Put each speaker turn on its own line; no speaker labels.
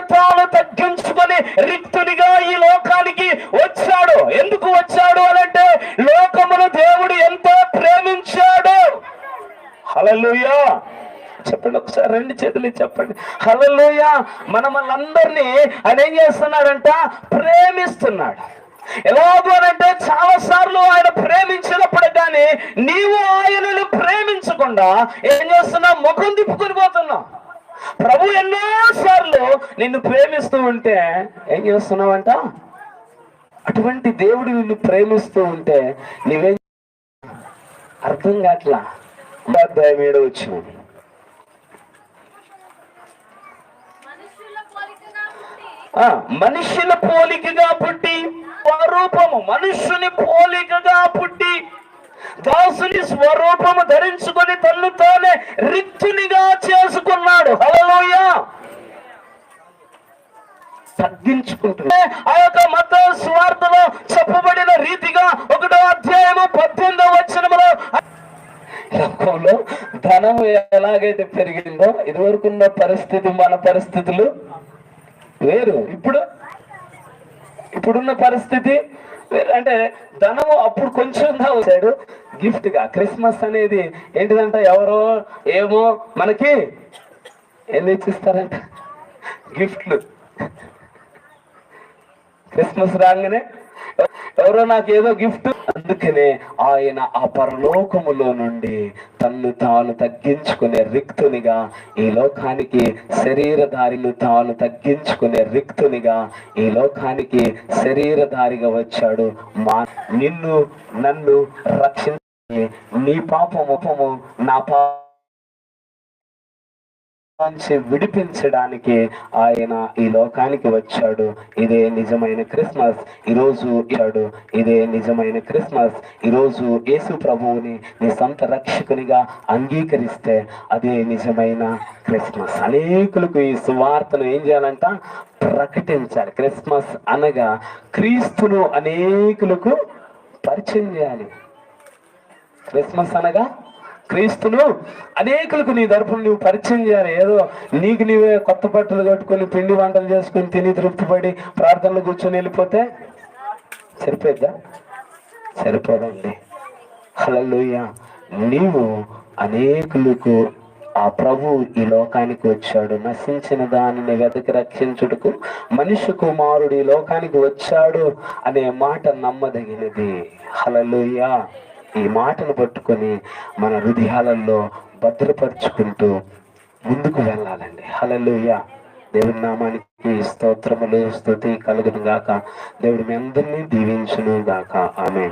తగ్గించుకొని రిక్తునిగా ఈ లోకానికి వచ్చాడు. ఎందుకు వచ్చాడు అనంటే లోకమును దేవుడు ఎంతో ప్రేమించాడు. హలలుయా చెప్పండి ఒకసారి రెండు చేతులు చెప్పండి. హల్లెలూయ. మన మనందరినీ ఆయన ఏం చేస్తున్నాడంట? ప్రేమిస్తున్నాడు. ఎలాగో అంటే చాలా సార్లు ఆయన ప్రేమించినప్పుడు కానీ నీవు ఆయనను ప్రేమించకుండా ఏం చేస్తున్నావు? ముఖం తిప్పుకొని పోతున్నావు. ప్రభు ఎన్నో నిన్ను ప్రేమిస్తూ ఉంటే ఏం చేస్తున్నావంట? అటువంటి దేవుడు నిన్ను ప్రేమిస్తూ ఉంటే నువ్వేం అర్థం కావట్లా అధ్యాయం ఏడో వచ్చిన
మనుషుల పోలికగా పుట్టి
ఆ, మనుషుల పోలికగా పుట్టి స్వరూపము మనుషుని పోలికగా పుట్టి దాసుని స్వరూపము ధరించుకొని తన్ను తానే రిక్తునిగా చేసుకున్నాడు. హలోయ తగ్గించుకుంటున్నా ఆ యొక్క మత స్వార్థలో చెప్పబడిన రీతిగా ఒకటో అధ్యాయము పద్దెనిమిదో వచనములో లోకంలో ధనం ఎలాగైతే పెరిగిందో ఇదివరకున్న పరిస్థితి మన పరిస్థితులు వేరు. ఇప్పుడు ఇప్పుడున్న పరిస్థితి వేరు. అంటే ధనము అప్పుడు కొంచెం వచ్చాడు. గిఫ్ట్గా క్రిస్మస్ అనేది ఏంటిదంట? ఎవరో ఏమో మనకి ఎన్ని ఇచ్చిస్తారంట గిఫ్ట్లు. క్రిస్మస్ రాగానే ఎవరో నాకేదో గిఫ్ట్. అందుకనే ఆయన ఆ పరలోకములో నుండి తన్ను తాను తగ్గించుకునే రిక్తునిగా ఈ లోకానికి శరీరధారిని తాను తగ్గించుకునే రిక్తునిగా ఈ లోకానికి శరీరధారిగా వచ్చాడు. మా నిన్ను నన్ను రక్షించి నీ పాపము నా పా విడిపించడానికి ఆయన ఈ లోకానికి వచ్చాడు. ఇదే నిజమైన క్రిస్మస్. ఈరోజు ఇచ్చాడు. ఇదే నిజమైన క్రిస్మస్. ఈరోజు యేసు ప్రభువుని నీ సొంత రక్షకునిగా అంగీకరిస్తే అదే నిజమైన క్రిస్మస్. అనేకులకు ఈ సువార్తను ఏం చేయాలంట? ప్రకటించాలి. క్రిస్మస్ అనగా క్రీస్తును అనేకులకు పరిచయం చేయాలి. క్రిస్మస్ అనగా క్రీస్తును అనేకులకు నీ తరపున నువ్వు పరిచయం చేయాలి. ఏదో నీకు నీవే కొత్త బట్టలు కట్టుకొని పిండి వంటలు చేసుకొని తిని తృప్తిపడి ప్రార్థనలు కూర్చొని వెళ్ళిపోతే సరిపోద్దా సరిపోదండి. హల్లెలూయా. నీవు అనేకులకు ఆ ప్రభు ఈ లోకానికి వచ్చాడు. నశించిన దానిని వెతకి రక్షించుటకు మనిషి కుమారుడు ఈ లోకానికి వచ్చాడు అనే మాట నమ్మదగినది. హల్లెలూయా. ఈ మాటను పట్టుకొని మన హృదయాలలో భద్రపరుచుకుంటూ ముందుకు వెళ్ళాలండి. హలలుయ దేవుని నామానికి స్తోత్రములు స్థుతి కలుగును గాక దేవుడు మీ అందరినీ దీవించును గాక ఆమె